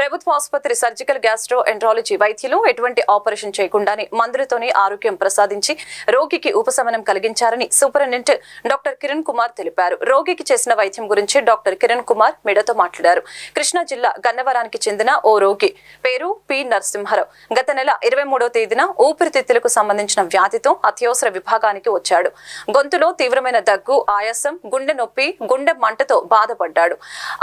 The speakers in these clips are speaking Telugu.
ప్రభుత్వ ఆసుపత్రి సర్జికల్ గ్యాస్ట్రో ఎంట్రాలజీ వైద్యులు ఎటువంటి ఆపరేషన్ చేయకుండానే మందులతోనే ఆరోగ్యం ప్రసాదించి రోగికి ఉపశమనం కలిగించారని సూపరింటెండెంట్ డాక్టర్ కిరణ్ కుమార్ తెలిపారు. రోగికి చేసిన వైద్యం గురించి డాక్టర్ కిరణ్ కుమార్ మెడతో మాట్లాడారు. కృష్ణా జిల్లా గన్నవరానికి చెందిన ఓ రోగి పేరు పి. నరసింహారావు. గత నెల ఇరవై మూడో తేదీన ఊపిరితిత్తులకు సంబంధించిన వ్యాధితో అత్యవసర విభాగానికి వచ్చాడు. గొంతులో తీవ్రమైన దగ్గు ఆయాసం గుండె నొప్పి గుండె మంటతో బాధపడ్డాడు.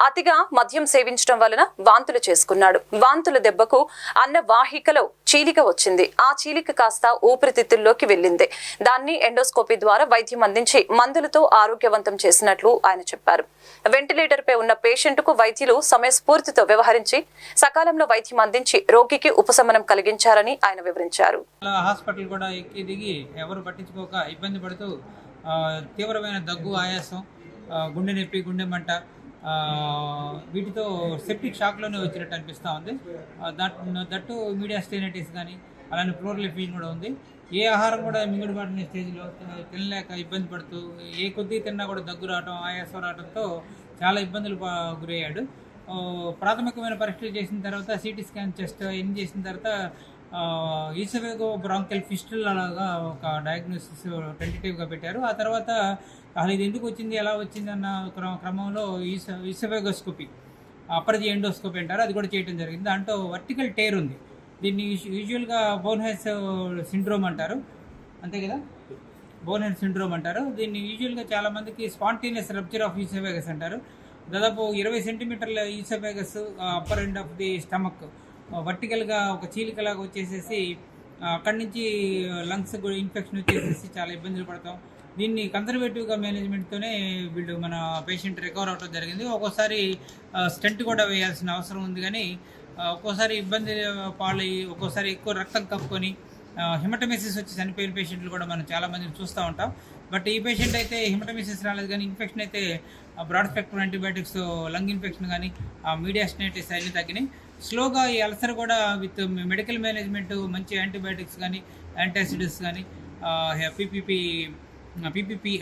అతిగా మద్యం సేవించడం వలన వాంతులు చేసుకున్నాడు వాంతుల దెబ్బకు అన్న వాహికలో చీలిక వచ్చింది. ఆ చీలిక కాస్త ఊపిరితిత్తుల్లోకి వెళ్ళింది. దాన్ని ఎండోస్కోపీ ద్వారా వైద్యం అందించి మందులతో ఆరోగ్యవంతం చేసినట్లు ఆయన చెప్పారు. వెంటిలేటర్ పై ఉన్న పేషెంట్కు వైద్యులు సమయస్ఫూర్తితో వ్యవహరించి సకాలంలో వైద్యం అందించి రోగికి ఉపశమనం కలిగించారని ఆయన వివరించారు. హాస్పిటల్ కూడా ఎక్కి దిగి ఎవరు పట్టించుకోక ఇబ్బంది పడుతూ తీవ్రమైన దగ్గు ఆయాసం గుండె నొప్పి గుండె మంట వీటితో సెప్టిక్ షాక్లోనే వచ్చినట్టు అనిపిస్తూ ఉంది. దట్ దట్టు మీడియా స్టేనైటిస్ కానీ అలానే ప్లోరల్ కూడా ఉంది. ఏ ఆహారం కూడా మింగుడుబాటుని స్టేజ్లో తినలేక ఇబ్బంది పడుతూ ఏ కొద్ది తిన్నా కూడా దగ్గు రావటం ఆయాసం రావడంతో చాలా ఇబ్బందులు గురయ్యాడు. ప్రాథమికమైన పరీక్షలు చేసిన తర్వాత సిటీ స్కాన్ చెస్ట్ ఎన్ని చేసిన తర్వాత ఈసవేగో బ్రాంకెల్ ఫిస్టుల్ అలాగా ఒక డయాగ్నోసిస్ టెంటేటివ్గా పెట్టారు. ఆ తర్వాత అసలు ఇది ఎందుకు వచ్చింది ఎలా వచ్చింది అన్న క్రమ క్రమంలో ఈస ఈసవేగోస్కోపీ అపరజీ ఎండోస్కోపీ అంటారు. అది కూడా చేయడం జరిగింది. దాంట్లో వర్టికల్ టేర్ ఉంది. దీన్ని యూజువల్గా బోన్హెస్ సిండ్రోమ్ అంటారు. అంతే కదా? బోనెట్ సిండ్రోమ్ అంటారు. దీన్ని యూజువల్గా చాలామందికి స్పాంటేనియస్ రప్చర్ ఆఫ్ ఈసోవేగస్ అంటారు. దాదాపు ఇరవై సెంటీమీటర్ల oesophagus upper end of the stomach వర్టికల్గా ఒక చీలికలాగా వచ్చేసేసి అక్కడి నుంచి లంగ్స్ కూడా ఇన్ఫెక్షన్ వచ్చేసేసి చాలా ఇబ్బందులు పడతాం. దీన్ని కన్సర్వేటివ్గా మేనేజ్మెంట్తోనే వీళ్ళు మన పేషెంట్ రికవర్ అవటం జరిగింది. ఒక్కోసారి స్టెంట్ కూడా వేయాల్సిన అవసరం ఉంది కానీ ఒక్కోసారి ఇబ్బంది పాలయ్యి ఒక్కోసారి ఎక్కువ రక్తం కప్పుకొని హిమటమిసిస్ వచ్చి చనిపోయిన పేషెంట్లు కూడా మనం చాలామందిని చూస్తూ ఉంటాం. బట్ ఈ పేషెంట్ అయితే హిమటమిసిస్ రాలేదు కానీ ఇన్ఫెక్షన్ అయితే broad spectrum antibiotics lung infection కానీ మీడియా స్టేటస్ అన్ని తగ్గినాయి. స్లోగా ఈ అల్సర్ కూడా విత్ మెడికల్ మేనేజ్మెంట్ మంచి యాంటీబయాటిక్స్ కానీ యాంటాసిడ్స్ కానీ పీపీపీ పీపీపీ